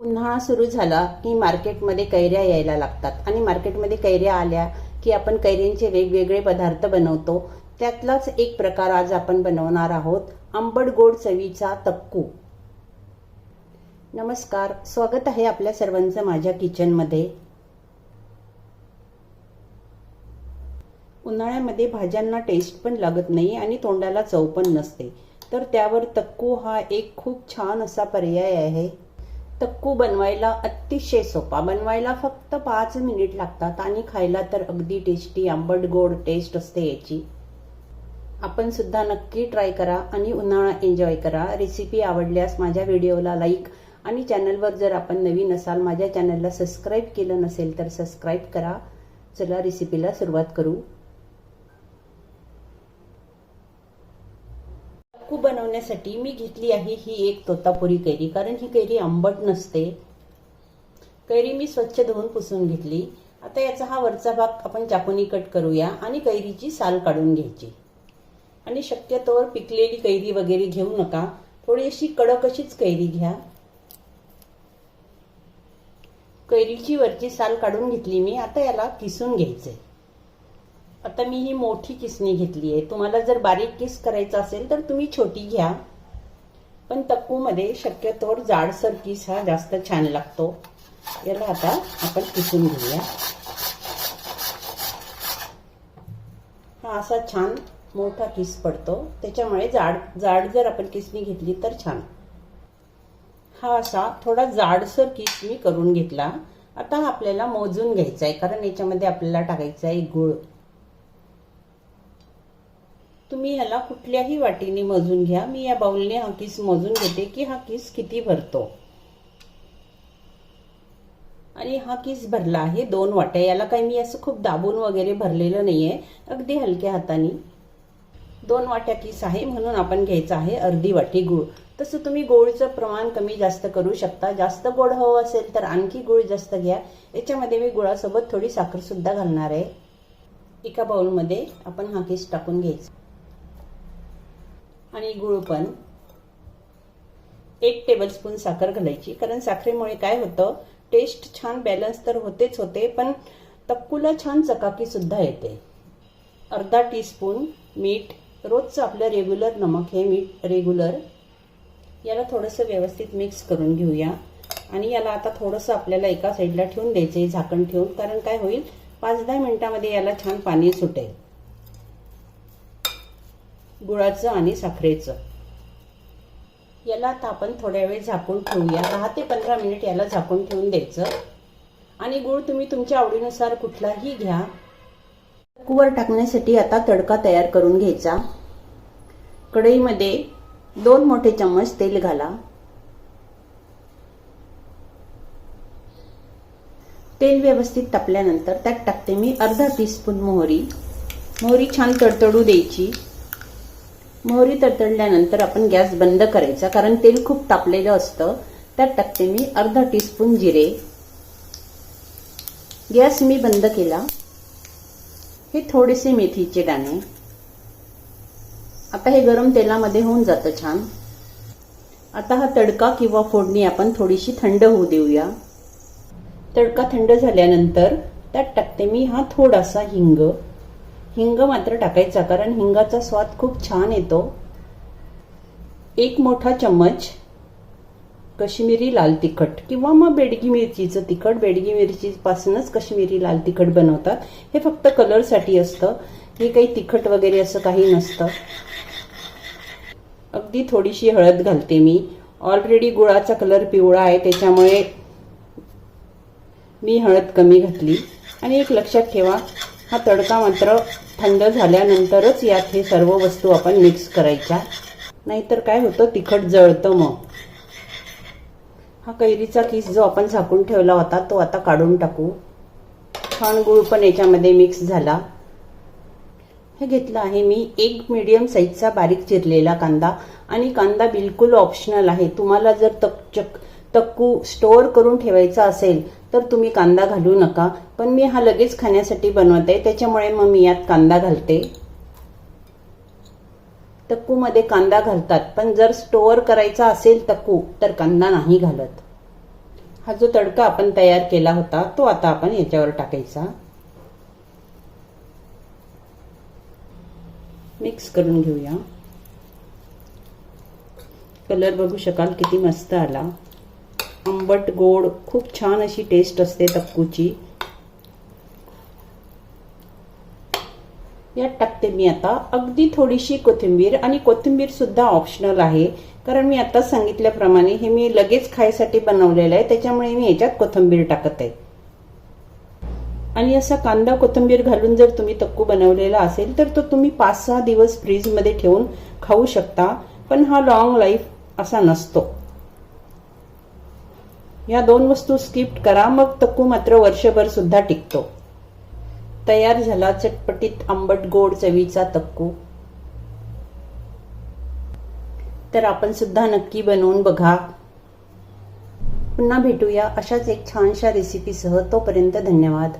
उन्हाळा सुरू झाला की मार्केटमध्ये कैऱ्या यायला लागतात. आणि मार्केटमध्ये कैऱ्या आल्या की आपण कैऱ्यांचे वेगवेगळे पदार्थ बनवतो. त्यातलाच एक प्रकार आज आपण बनवणार आहोत आंबट गोड चवीचा तक्कू नमस्कार स्वागत आहे आपल्या सर्वांचं माझ्या किचनमध्ये. उन्हाळ्यामध्ये भाज्यांना टेस्ट पण लागत नाही आणि तोंडाला चव पण नसते. तर त्यावर तक्कू हा एक खूप छान असा पर्याय आहे. तक्कू बनवायला अतिशय सोपा. बनवायला फक्त पाच मिनिट लागतात आणि खायला तर अगदी टेस्टी आंबट गोड टेस्ट असते याची. आपण सुद्धा नक्की ट्राय करा आणि उन्हाळा एन्जॉय करा. रेसिपी आवडल्यास माझ्या व्हिडिओला लाईक आणि चॅनलवर जर आपण नवीन असाल माझ्या चॅनलला सबस्क्राईब केलं नसेल तर सबस्क्राईब करा. चला रेसिपीला सुरुवात करू. चाकू बनवण्यासाठी मी घेतली आहे ही एक तोतापुरी कैरी कारण ही कैरी आंबट नसते. कैरी मी स्वच्छ धुवून पुसून घेतली. आता याचा हा वरचा भाग आपण चाकूनी कट करूया आणि कैरीची साल काढून घ्यायची. आणि शक्यतोवर पिकलेली कैरी वगैरे घेऊ नका. थोडीशी कडक अशीच कैरी घ्या. कैरीची वरची साल काढून घेतली मी. आता याला किसून घ्यायचंय. आता मी ही मोठी किसणी घेतली आहे. तुम्हाला जर बारीक किस करायचा असेल तर तुम्ही छोटी घ्या. पण तक्कूमध्ये शक्यतोवर जाडसर किस हा जास्त छान लागतो. याला आता आपण किसून घेऊया. हा असा छान मोठा किस पडतो. त्याच्यामुळे जाड जाड जर आपण किसणी घेतली तर छान. हा असा थोडा जाडसर किस मी करून घेतला. आता आपल्याला मोजून घ्यायचा आहे कारण याच्यामध्ये आपल्याला टाकायचा आहे गुळ. तुम्ही ह्याला कुठल्याही वाटीने मोजून घ्या. मी या बाऊलने हा किस मोजून घेते की हा किस किती भरतो? आणि हा किस भरला आहे दोन वाट्या. याला काही मी असं खूप दाबून वगैरे भरलेलं नाही आहे अगदी हलक्या हाताने. दोन वाट्या किस आहे म्हणून आपण घ्यायचं आहे अर्धी वाटी गुळ. तसं तुम्ही गोळचं प्रमाण कमी जास्त करू शकता. जास्त गोड हवं असेल तर आणखी गुळ जास्त घ्या. याच्यामध्ये मी गुळासोबत थोडी साखरसुद्धा घालणार आहे. एका बाउलमध्ये आपण हा किस टाकून घ्यायचा. आणि गुळ पण. एक टेबलस्पून साखर घालायची कारण साखरेमुळे काय होतं टेस्ट छान बॅलन्स तर होतेच होते पण तक्कूला छान चकाकी सुद्धा येते. अर्धा टीस्पून मीठ रोजचं आपलं रेग्युलर नमक हे मीठ रेग्युलर याला थोडंसं व्यवस्थित मिक्स करून घेऊया. आणि याला आता थोडंसं आपल्याला एका साईडला ठेवून द्यायचं आहे झाकण ठेवून कारण काय होईल पाच दहा मिनिटामध्ये याला छान पाणी सुटेल. गुळाचं आणि साखरेचं. याला आता आपण थोड्या वेळ झाकून ठेवूया. दहा ते पंधरा मिनिट याला झाकून ठेवून द्यायचं. आणि गुळ तुम्ही तुमच्या आवडीनुसार कुठलाही घ्या. कुवर टाकण्यासाठी आता तडका तयार करून घ्यायचा. कढईमध्ये दोन मोठे चम्मच तेल घाला. तेल व्यवस्थित तापल्यानंतर त्यात टाकते मी अर्धा टीस्पून मोहरी. मोहरी छान तडतडू द्यायची. मोहरी तडतडल्यानंतर आपण गॅस बंद करायचा कारण तेल खूप तापलेलं असतं. त्यात टाकते मी अर्धा टीस्पून जिरे. गॅस मी बंद केला. हे थोडेसे मेथीचे दाणे. आता हे गरम तेलामध्ये होऊन जातं छान. आता हा तडका किंवा फोडणी आपण थोडीशी थंड होऊ देऊया. तडका थंड झाल्यानंतर त्यात टाकते मी हा थोडासा हिंग. हिंग मात्र टाकायचा कारण हिंगाचा स्वाद खूप छान येतो. एक मोठा चम्मच कश्मीरी लाल तिखट किंवा मग बेडगी मिरचीचं तिखट. बेडगी मिरचीपासूनच कश्मीरी लाल तिखट बनवतात. हे फक्त कलरसाठी असतं. हे काही तिखट वगैरे असं काही नसतं. अगदी थोडीशी हळद घालते मी. ऑलरेडी गुळाचा कलर पिवळा आहे त्याच्यामुळे मी हळद कमी घातली. आणि एक लक्षात ठेवा हा तडका मात्र थंड झाल्यानंतरच यात हे सर्व वस्तू आपण मिक्स करायच्या. नाहीतर काय होतं? तिखट जळतं मग. हा कैरीचा किस जो आपण झाकून ठेवला होता तो आता काढून टाकू. छान गुळ पण याच्यामध्ये मिक्स झाला. हे घेतलं आहे मी. एक मीडियम साईजचा बारीक चिरलेला कांदा. आणि कांदा बिलकुल ऑप्शनल आहे. तुम्हाला जर तक तक्कू स्टोअर करून ठेवायचा असेल तर तुम्ही कांदा घालू नका. पण मी हा लगेच खाण्यासाठी बनवते त्याच्यामुळे मग मी यात कांदा घालते. तक्कूमध्ये कांदा घालतात पण जर स्टोअर करायचा असेल तक्कू तर कांदा नाही घालत. हा जो तडका आपण तयार केला होता तो आता आपण याच्यावर टाकायचा. मिक्स करून घेऊया. कलर बघू शकाल किती मस्त आला. आंबट गोड खूप छान अशी टेस्ट असते तक्कूची यात टाकते मी आता अगदी थोडीशी कोथिंबीर आणि कोथिंबीर सुद्धा ऑप्शनल आहे. कारण मी आता सांगितल्याप्रमाणे हे मी लगेच खायसाठी बनवलेलं आहे. त्याच्यामुळे मी याच्यात कोथिंबीर टाकत आहे. आणि असा कांदा कोथिंबीर घालून जर तुम्ही तक्कू बनवलेला असेल तर तो तुम्ही पाच सहा दिवस फ्रीजमध्ये ठेवून खाऊ शकता. पण हा लॉंग लाईफ असा नसतो. या दोन वस्तू स्किप करा मग तक्कू मात्र वर्षभर सुद्धा टिकतो. तयार झाला चटपटीत आंबट गोड चवीचा तक्कू. तर आपण सुद्धा नक्की बनवून बघा. पुन्हा भेटूया अशाच एक छानशा रेसिपीसह तोपर्यंत धन्यवाद.